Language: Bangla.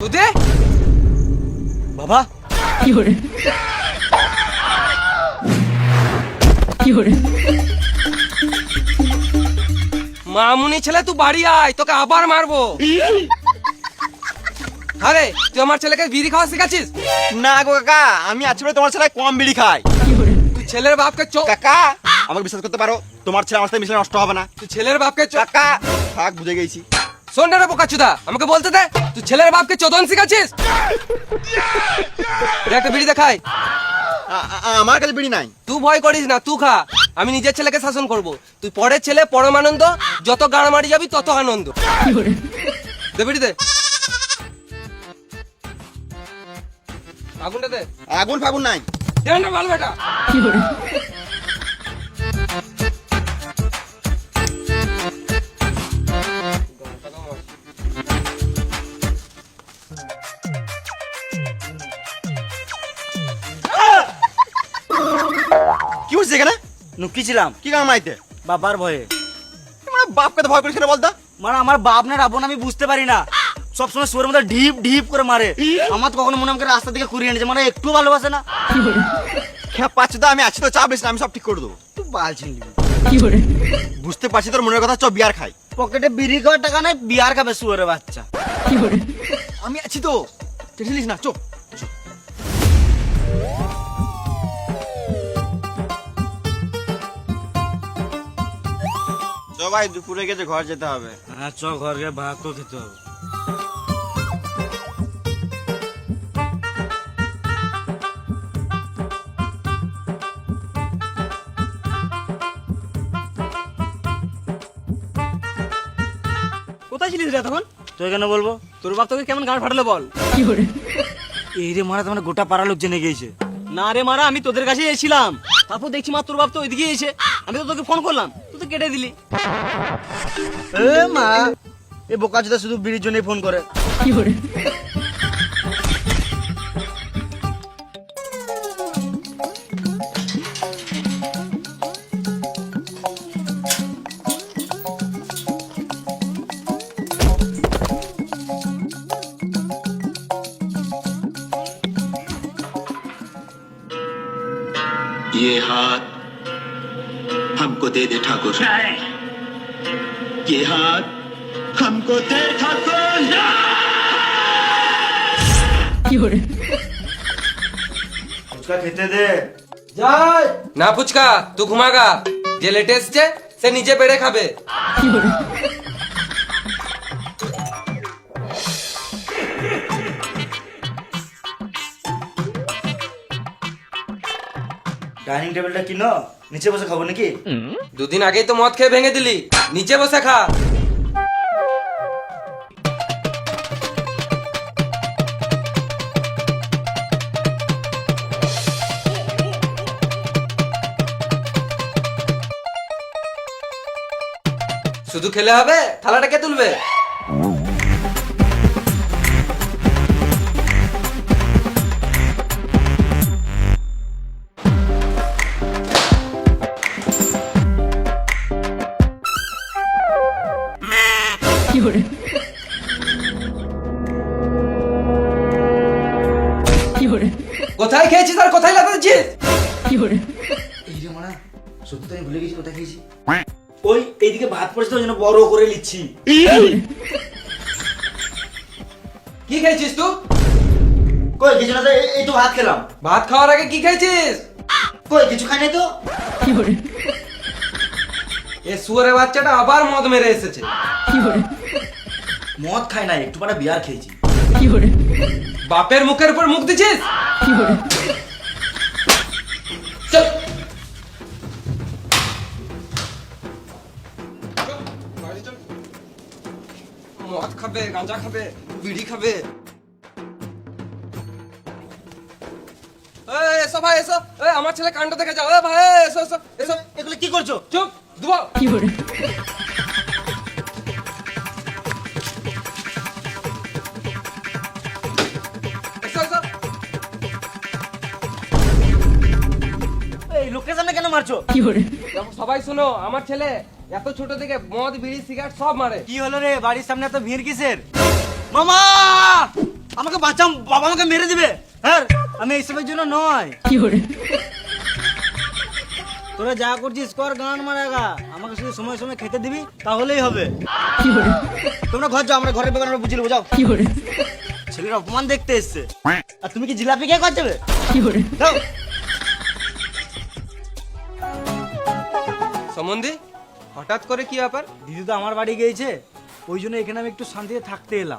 দুধে বাবা। মামুনি ছেলে তুই বাড়ি আয় তোকে আবার মারবো। আরে তুই আমার ছেলেকে বিড়ি খাওয়া শেখাচ্ছিস? না গো কাকা আমি আছি তোমার ছেলে কম বিড়ি খাই। তুই ছেলের বাপকে চোখ কাকা আমাকে বিশ্বাস করতে পারো তোমার ছেলে আমার সাথে মিশলে নষ্ট হবে না। তুই ছেলের বাপকে চো কাকা থাক বুঝে গেছি। শোন রে বোকাচুদা আমাকে বলতে দে তুই ছেলের বাপকে চোদন শিখাচ্ছিস? দে একটা বিড়ি দেখাই। আমার কাছে বিড়ি নাই। তুই ভয় করিস না তুই খা। আমি নিজের ছেলেকে শাসন করব। তুই পরের ছেলে পরম আনন্দ যত গাড় মারি যাবি তত আনন্দ，দে বিড়ি দে। আগুনটা দে। আগুন ফাগুন নাই। দে না ভালো বেটা। নুকিছিলাম কি কামাইতে বাবার ভয়ে। মানে বাপকে তো ভয় করিস না বলতো? মানে আমার বাপ না রাবণ আমি বুঝতে পারি না। সবসময় সুরের মধ্যে ঢিপ ঢিপ করে মারে। আমার তো কখনো মনে আমাকে রাস্তা থেকে ঘুরিয়ে এনেছে। মানে একটু ভালোবাসে না। হ্যাঁ পাচ্ছি তো আমি আছি তো চা বেশি আমি সব ঠিক করে দেবো। তুই বালছিন বুঝতে পারছি তোর মনের কথা চ বিয়ার খাই। পকেটে বিড়ি খাওয়ার টাকা নাই বিয়ার খাবে সুরের বাচ্চা। আমি আছি তো। টেনশন না? চোখ চো। ভাই দুপুরে গেছে ঘর যেতে হবে। হ্যাঁ চ ঘর গিয়ে ভাত তো খেতে হবে। কোথায় ছিলিস রে তখন? তুই কেন বলব তোর বাপ তোকে কেমন গান ফাটালো বল? 有人，এই রে মারা তোমার গোটা পাড়া লোক জেনে গিয়েছে। না রে মারা আমি তোদের কাছে এসেছিলাম। তারপর দেখছি মা তোর বাপ তো ওইদিকে এসে আমি তো তোকে ফোন করলাম। কেটে দিলি এ মা এ বোকা চোদা শুধু বিড়ির জন্যই ফোন করে 有人， ये हाथ हमको दे दे ठाकुर ये हाथ हमको दे ठाकुर 有人， ফুচকা খেতে দে না ফুচকা তুই ঘুমাগা যে লেটে এসছে সে নিজে বেড়ে খাবে ডাইনিং টেবিলটা কিনো, নিচে বসে খাব নাকি? দুদিন আগেই তো মদ খেয়ে ভেঙে দিলি। নিচে বসে খা। শুধু খেলে হবে, থালাটা কে তুলবে? কোথায় খেয়েছিস আর কোথায় লাগাচ্ছিস এই সত্যি তো আমি ভুলে গেছি কোথায় খেয়েছি। ওই এইদিকে ভাত পড়েছে ওই জন্য বড় করে কি খেয়েছিস তুই? কই কিছু না এই- তো ভাত খেলাম। ভাত খাওয়ার আগে কি খেয়েছিস? কই কিছু খাই তো? এ বাচ্চাটা আবার মদ মেরে এসেছে। মদ খাই নাই একটু পাটা বিয়ার খেয়েছি। বাপের মুখের উপর মুখ দিছিস মদ খাবে গাঁজা খাবে বিড়ি খাবে। এসো ভাই এসো। আমার ছেলে কাণ্ড দেখে যাও। ভাই এসো এসো এসো। এগুলো কি করছ? চুপ দুবা কি করে? কেন মারছো? সবাই শোনো আমার ছেলে এত ছোট থেকে মদ বিড়ি সিগারেট সব মারে। কি হলো রে? বাড়ির সামনে এত ভিড় কিসের? মামা! আমাকে বাঁচাও বাবা আমাকে মেরে দিবে। হ্যাঁ আমি এইসবের জন্য নয়। কি hore তোরা যা করছিস কর গান মারাগা আমাকে শুধু সময় সময় খেতে দিবি তাহলেই হবে। কি hore তোমরা ঘর যাও আমরা ঘরের ব্যাপারে আমরা বুঝে নেব যাও। কি hore ছেলের অপমান দেখতে এসছে। আর তুমি কি জিলাপি কে কর যাবে? কি hore সম্বন্ধে? হঠাৎ করে কি ব্যাপার? দিদি তো আমার বাড়ি গিয়েছে, ওই জন্য এখানে আমি একটু শান্তিতে থাকতে এলাম।